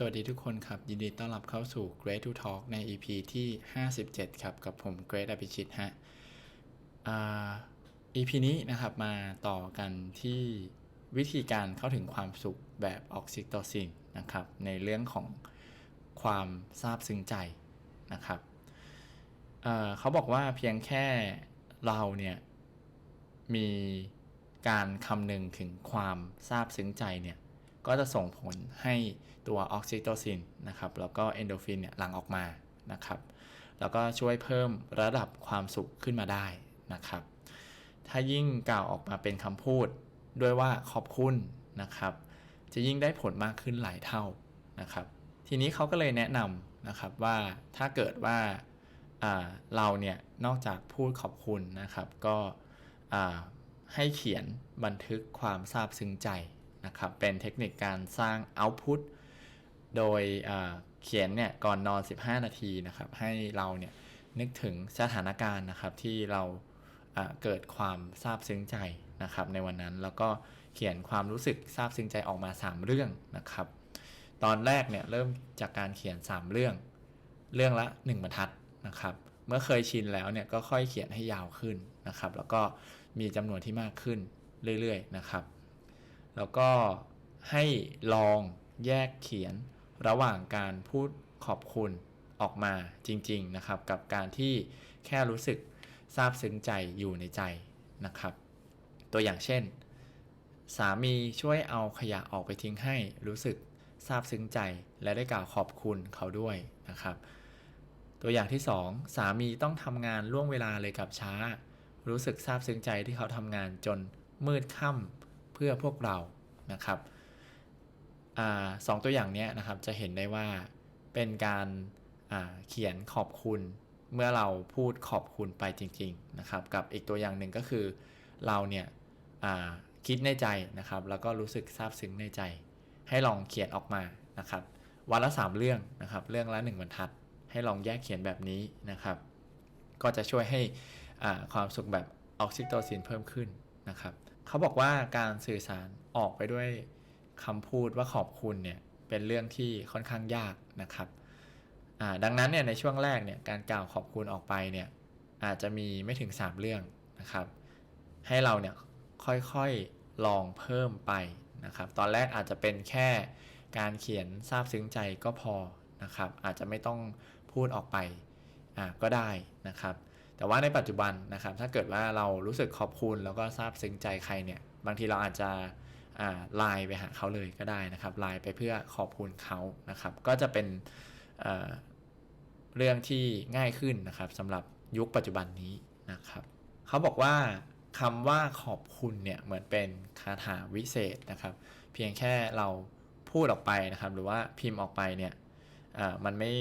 สวัสดีทุกคนครับ ยินดีต้อนรับเข้าสู่ Great to Talk ใน EP ที่ 57 ครับ กับผม Great อภิชิตฮะอ่า EP นี้นะครับมาต่อกันที่วิธีการเข้าถึงความสุขแบบออกซิโตซินนะครับ ในเรื่องของความซาบซึ้งใจนะครับเเขาบอกว่าเพียงแค่เราเนี่ย มีการคำนึงถึงความซาบซึ้งใจเนี่ย ก็จะส่งผลให้ตัวออกซิโตซินนะครับแล้วก็เอนโดฟินเนี่ยหลั่งออกมานะครับแล้วก็ช่วยเพิ่มระดับความสุขขึ้นมาได้นะครับ ถ้ายิ่งกล่าวออกมาเป็นคำพูดด้วยว่าขอบคุณนะครับ จะยิ่งได้ผลมากขึ้นหลายเท่านะครับ ทีนี้เขาก็เลยแนะนำนะครับว่าถ้าเกิดว่าเราเนี่ยนอกจากพูดขอบคุณนะครับ ก็ให้เขียนบันทึกความซาบซึ้งใจ นะครับ เป็นเทคนิคการสร้าง output โดยเขียนเนี่ยก่อนนอน 15 นาทีนะครับ ให้เราเนี่ยนึกถึงสถานการณ์นะครับที่เราอ่าเกิดความซาบซึ้งใจนะครับ ในวันนั้นแล้วก็เขียนความรู้สึกซาบซึ้งใจออกมา 3 เรื่องนะครับ ตอนแรกเนี่ยเริ่มจากการเขียน 3 เรื่อง เรื่องละ 1 บรรทัดนะครับ เมื่อเคยชินแล้วเนี่ยก็ค่อยเขียนให้ยาวขึ้นนะครับ แล้วก็มีจำนวนที่มากขึ้นเรื่อยๆนะครับ แล้วก็ให้ลองแยกเขียนระหว่างการพูดขอบคุณออกมาจริง ๆนะครับ กับการที่แค่รู้สึกซาบซึ้งใจอยู่ในใจนะครับ ตัวอย่างเช่น สามีช่วยเอาขยะออกไปทิ้งให้รู้สึกซาบซึ้งใจและได้กล่าวขอบคุณเขาด้วยนะครับ ตัวอย่างที่ 2 สามีต้องทำงานล่วงเวลาเลยกับช้า รู้สึกซาบซึ้งใจที่เขาทำงานจนมืดค่ำ เพื่อพวกเรานะครับอสองตัวอย่างนี้นะครับจะเห็นได้ว่าเป็นการาเขียนขอบคุณเมื่อเราพูดขอบคุณไปจริง ๆนะครับ กับอีกตัวอย่างหนึ่งก็คือเราเนี่ยคิดในใจนะครับ แล้วก็รู้สึกซาบซึ้งในใจ ให้ลองเขียนออกมานะครับ วันละ 3 เรื่องนะครับ เรื่องละ 1บรรทัด ให้ลองแยกเขียนแบบนี้นะครับ ก็จะช่วยให้ความสุขแบบออกซิโตซินเพิ่มขึ้นนะครับ เขาบอกว่าการสื่อสารออกไปด้วยคำพูดว่าขอบคุณเนี่ยเป็นเรื่องที่ค่อนข้างยากนะครับดังนั้นเนี่ยในช่วงแรกเนี่ยการกล่าวขอบคุณออกไปเนี่ยอาจจะมีไม่ถึง 3 เรื่องนะครับ ให้เราเนี่ยค่อยๆลองเพิ่มไปนะครับ ตอนแรกอาจจะเป็นแค่การเขียนซาบซึ้งใจก็พอนะครับ อาจจะไม่ต้องพูดออกไปก็ได้นะครับ แต่ว่าในปัจจุบันนะครับถ้าเกิดว่าเรารู้สึกขอบคุณแล้วก็ซาบซึ้งใจใครเนี่ยบางทีเราอาจจะไลน์ไปหาเขาเลยก็ได้นะครับไลน์ไปเพื่อขอบคุณเขานะครับ ก็จะเป็นเเรื่องที่ง่ายขึ้นนะครับสำหรับยุคปัจจุบันนี้นะครับเขาบอกว่าคำว่าขอบคุณเนี่ยเหมือนเป็นคาถาวิเศษนะครับ เพียงแค่เราพูดออกไปนะครับ หรือว่าพิมพ์ออกไปเนี่ยมันไม่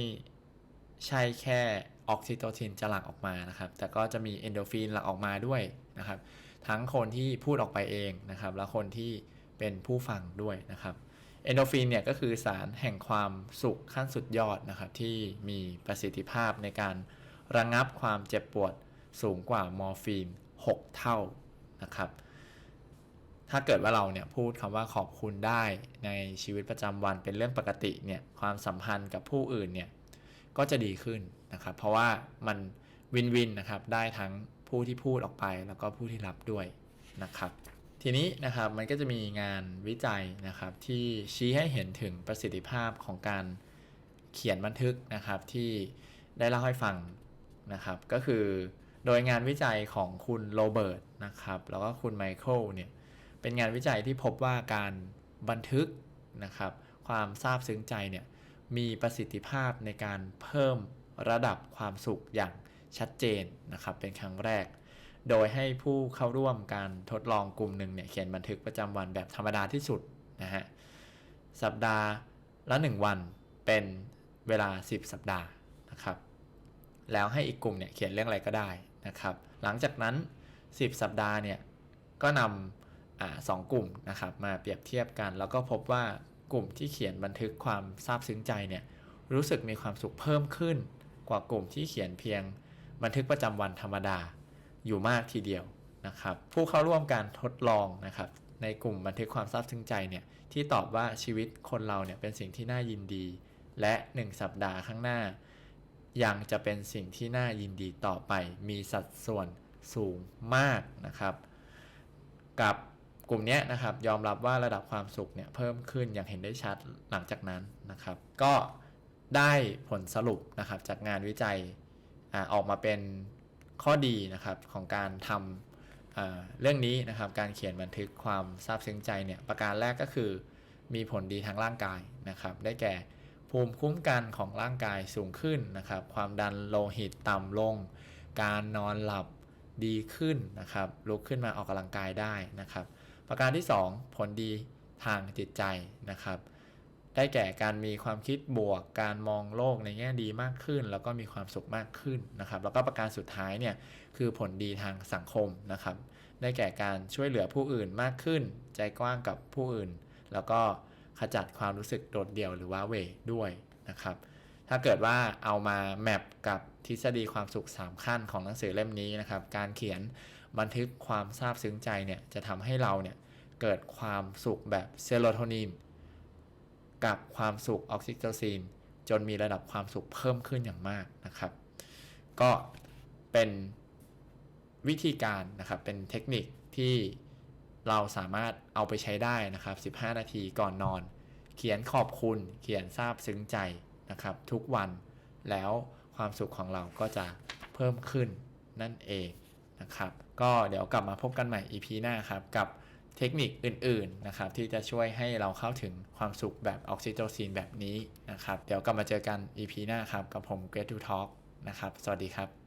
ใช่แค่ ออกซิโตซินจะหลั่งออกมานะครับ แต่ก็จะมีเอนโดฟินหลั่งออกมาด้วยนะครับ ทั้งคนที่พูดออกไปเองนะครับ และคนที่เป็นผู้ฟังด้วยนะครับ เอนโดฟินเนี่ยก็คือสารแห่งความสุขขั้นสุดยอดนะครับ ที่มีประสิทธิภาพในการระงงับความเจ็บปวดสูงกว่ามอร์ฟีน 6 เท่านะครับ ถ้าเกิดว่าเราเนี่ยพูดคำว่าขอบคุณได้ในชีวิตประจำวันเป็นเรื่องปกติเนี่ย ความสัมพันธ์กับผู้อื่นเนี่ย ก็จะดีขึ้นนะครับ เพราะว่ามันวินวินนะครับได้ทั้งผู้ที่พูดออกไปแล้วก็ผู้ที่รับด้วยนะครับ ทีนี้นะครับมันก็จะมีงานวิจัยนะครับ ที่ชี้ให้เห็นถึงประสิทธิภาพของการเขียนบันทึกนะครับที่ได้เล่าให้ฟังนะครับ ก็คือโดยงานวิจัยของคุณโรเบิร์ตนะครับ แล้วก็คุณไมเคิลเนี่ยเป็นงานวิจัยที่พบว่าการบันทึกนะครับ ความซาบซึ้งใจเนี่ย มีประสิทธิภาพในการเพิ่มระดับความสุขอย่างชัดเจนนะครับเป็นครั้งแรก โดยให้ผู้เข้าร่วมการทดลองกลุ่มหนึ่งเนี่ยเขียนบันทึกประจำวันแบบธรรมดาที่สุดนะฮะสัปดาห์ละ 1 วันเป็นเวลา 10 สัปดาห์นะครับแล้วให้อีกกลุ่มเนี่ยเขียนเรื่องอะไรก็ได้นะครับ หลังจากนั้น 10 สัปดาห์เนี่ยก็นำอ่าสองกลุ่มนะครับมาเปรียบเทียบกัน แล้วก็พบว่า กลุ่มที่เขียนบันทึกความซาบซึ้งใจเนี่ยรู้สึกมีความสุขเพิ่มขึ้น กว่ากลุ่มที่เขียนเพียง บันทึกประจำวันธรรมดาอยู่มากทีเดียวนะครับ ผู้เข้าร่วมการทดลองนะครับในกลุ่มบันทึกความซาบซึ้งใจเนี่ยที่ตอบว่าชีวิตคนเราเนี่ยเป็นสิ่งที่น่ายินดี และ 1 สัปดาห์ข้างหน้า ยังจะเป็นสิ่งที่น่ายินดีต่อไป มีสัดส่วนสูงมากนะครับ กับ กลุ่มเนี้ยนะครับยอมรับว่าระดับความสุขเนี่ยเพิ่มขึ้นอย่างเห็นได้ชัดหลังจากนั้นนะครับ ก็ได้ผลสรุปนะครับจากงานวิจัยอออกมาเป็นข้อดีนะครับของการทำเรื่องนี้นะครับการเขียนบันทึกความซาบซึ้งใจเนี่ยประการแรกก็คือมีผลดีทางร่างกายนะครับ ได้แก่ภูมิคุ้มกันของร่างกายสูงขึ้นนะครับ ความดันโลหิตต่ำลง การนอนหลับดีขึ้นนะครับ ลุกขึ้นมาออกกำลังกายได้นะครับ ประการที่ 2 ผลดีทางจิตใจนะครับ ได้แก่การมีความคิดบวก การมองโลกในแง่ดีมากขึ้น แล้วก็มีความสุขมากขึ้นนะครับ แล้วก็ประการสุดท้ายเนี่ยคือผลดีทางสังคมนะครับ ได้แก่การช่วยเหลือผู้อื่นมากขึ้น ใจกว้างกับผู้อื่น แล้วก็ขจัดความรู้สึกโดดเดี่ยวหรือว่าเวด้วยนะครับ ถ้าเกิดว่าเอามาแมปกับทฤษฎีความสุข 3 ขั้นของหนังสือเล่มนี้นะครับ การเขียน บันทึกความซาบซึ้งใจเนี่ยจะทำให้เราเนี่ยเกิดความสุขแบบเซโรโทนินกับความสุขออกซิโตซินจนมีระดับความสุขเพิ่มขึ้นอย่างมากนะครับ ก็เป็นวิธีการนะครับเป็นเทคนิคที่เราสามารถเอาไปใช้ได้นะครับ 15 นาทีก่อนนอน เขียนขอบคุณ เขียนซาบซึ้งใจนะครับ ทุกวันแล้วความสุขของเราก็จะเพิ่มขึ้นนั่นเอง นะครับ ก็เดี๋ยวกลับมาพบกันใหม่ EP หน้าครับ กับเทคนิคอื่นๆนะครับที่จะช่วยให้เราเข้าถึงความสุขแบบออกซิโตซินแบบนี้นะครับ เดี๋ยวกลับมาเจอกัน EP หน้าครับ กับผม Great to Talk นะครับ สวัสดีครับ